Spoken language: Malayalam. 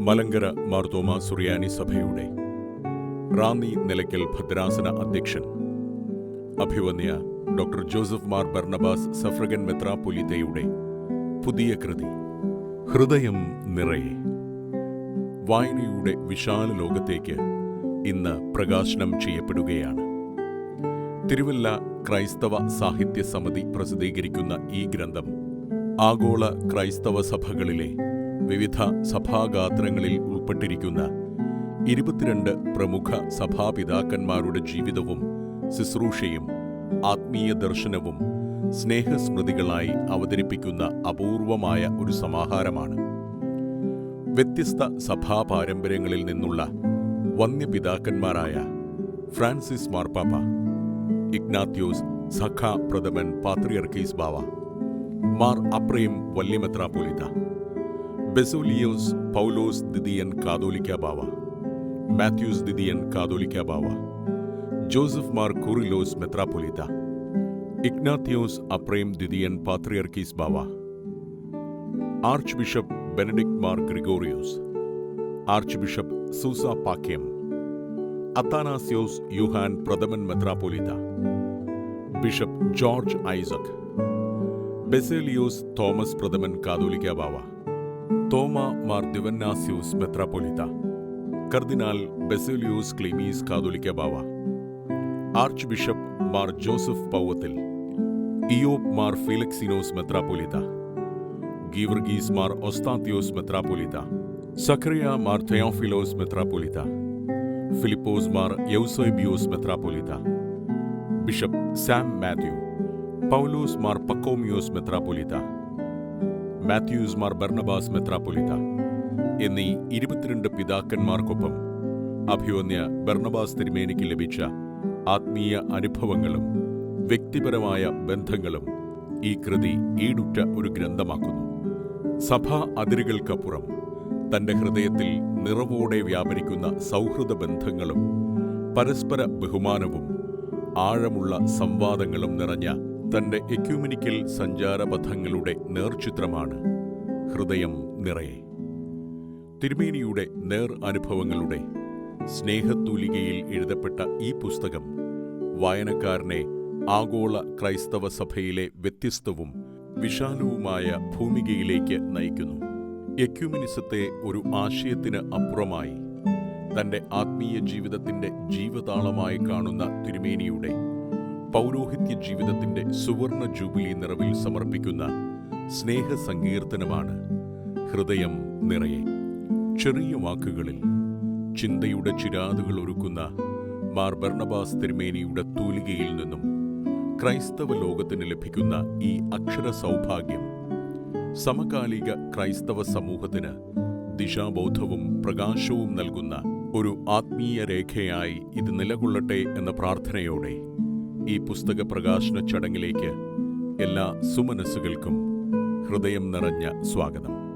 മലങ്കര മാർത്തോമ സുറിയാനി സഭയുടെ. റാന്നി നിലയ്ക്കൽ ഭദ്രാസന അധ്യക്ഷൻ. അഭിവന്യ doctor Joseph Mar Barnabas suffragan മെത്രാപൊലിത്തയുടെ പുതിയ കൃതി. ഹൃദയം നിറയെ. വായനയുടെ വിശാല ലോകത്തേക്ക് ഇന്ന് പ്രകാശനം ചെയ്യപ്പെടുകയാണ്. തിരുവല്ല ക്രൈസ്തവ സാഹിത്യ സമിതി പ്രസിദ്ധീകരിക്കുന്ന ഈ ഗ്രന്ഥം ആഗോള ക്രൈസ്തവ സഭകളിലെ വിവിധ സഭാഗാത്രങ്ങളിൽ ഉൾപ്പെട്ടിരിക്കുന്ന ഇരുപത്തിരണ്ട് പ്രമുഖ സഭാപിതാക്കന്മാരുടെ ജീവിതവും ശുശ്രൂഷയും ആത്മീയ ദർശനവും സ്നേഹസ്മൃതികളായി അവതരിപ്പിക്കുന്ന അപൂർവമായ ഒരു സമാഹാരമാണ്. വ്യത്യസ്ത സഭാ പാരമ്പര്യങ്ങളിൽ നിന്നുള്ള വന്യപിതാക്കന്മാരായ ഫ്രാൻസിസ് മാർപ്പാപ്പ ഇഗ്നാത്യോസ് സഖാ പ്രഥമൻ പാത്രിയർക്കീസ് ബാവ മാർ അപ്രേം വല്യമെത്രാപോലിത്ത ബെസോലിയോസ് പൗലോസ് ദിദിയൻ കാതോലിക്ക ബാവ. മാത്യൂസ് ദിദിയൻ കാതോലിക്ക ബാവ. ജോസഫ് മാർ കുറിലോസ് മെത്രാപൊലിത്ത ഇഗ്നാത്യോസ് അപ്രേം ദിദിയൻ പാത്രിയർക്കീസ് ബാവ. Archbishop Benedict Mar Gregorios. Archbishop Soosa Pakiam Athanasius Johan പ്രഥമൻ മെത്രാപൊലിത്ത bishop George Isaac. Baselios Thomas പ്രഥമൻ കാതോലിക്ക ബാവ. തോമ മാർ ദിവന്നാസ്യൂസ് മെത്രാപൊലിത്ത കർദിനാൾ ബെസേലിയോസ് ക്ലീമീസ് കാതോലിക്ക ബാവ archbishop Mar Joseph Powathil Iyob Mar Philoxenos മെത്രാപൊലിത്ത ഗീവർഗീസ് മാർ ഒസ്താത്യോസ് മെത്രാപൊലിത്ത സഖറിയ മാർ തെയോഫിലോസ് മെത്രാപൊലിത്ത ഫിലിപ്പോസ് മാർ യൗസോബിയോസ് മെത്രാപൊലിത്ത ബിഷപ്പ് സാം മാത്യു പൗലോസ് മാർ പക്കോമിയോസ് മെത്രാപൊലിത്ത മാത്യൂസ് മാർ ബർണബാസ് മെത്രാപൊലിത്ത എന്നീ ഇരുപത്തിരണ്ട് പിതാക്കന്മാർക്കൊപ്പം അഭിവന്യ ബർണബാസ് തിരുമേനിക്ക് ലഭിച്ച ആത്മീയ അനുഭവങ്ങളും വ്യക്തിപരമായ ബന്ധങ്ങളും ഈ കൃതി ഈടുറ്റ ഒരു ഗ്രന്ഥമാക്കുന്നു. സഭാ അതിരുകൾക്കപ്പുറം തന്റെ ഹൃദയത്തിൽ നിറവോടെ വ്യാപരിക്കുന്ന സൗഹൃദ ബന്ധങ്ങളും പരസ്പര ബഹുമാനവും ആഴമുള്ള സംവാദങ്ങളും നിറഞ്ഞ തന്റെ എക്യൂമിനിക്കൽ സഞ്ചാരപഥങ്ങളുടെ നേർചിത്രമാണ്. ഹൃദയം നിറയെ. തിരുമേനിയുടെ നേർ അനുഭവങ്ങളുടെ സ്നേഹത്തൂലികയിൽ എഴുതപ്പെട്ട ഈ പുസ്തകം വായനക്കാരനെ ആഗോള ക്രൈസ്തവ സഭയിലെ വ്യത്യസ്തവും വിശാലവുമായ ഭൂമികയിലേക്ക് നയിക്കുന്നു. എക്യുമിനിസത്തെ ഒരു ആശയത്തിന് അപ്പുറമായി തന്റെ ആത്മീയ ജീവിതത്തിന്റെ ജീവതാളമായി കാണുന്ന തിരുമേനിയുടെ പൗരോഹിത്യ ജീവിതത്തിന്റെ സുവർണ ജൂബിലി നിറവിൽ സമർപ്പിക്കുന്ന സ്നേഹ സങ്കീർത്തനമാണ് ഹൃദയം നിറയെ. ചെറിയ വാക്കുകളിൽ ചിന്തയുടെ ചിരാതുകൾ ഒരുക്കുന്ന മാർ ബർണബാസ് തിരുമേനിയുടെ തൂലികയിൽ നിന്നും ക്രൈസ്തവ ലോകത്തിന് ലഭിക്കുന്ന ഈ അക്ഷര സൗഭാഗ്യം സമകാലിക ക്രൈസ്തവ സമൂഹത്തിന് ദിശാബോധവും പ്രകാശവും നൽകുന്ന ഒരു ആത്മീയ രേഖയായി ഇത് നിലകൊള്ളട്ടെ എന്ന പ്രാർത്ഥനയോടെ ഈ പുസ്തക പ്രകാശന ചടങ്ങിലേക്ക് എല്ലാ സുമനസ്സുകൾക്കും ഹൃദയം നിറഞ്ഞ സ്വാഗതം.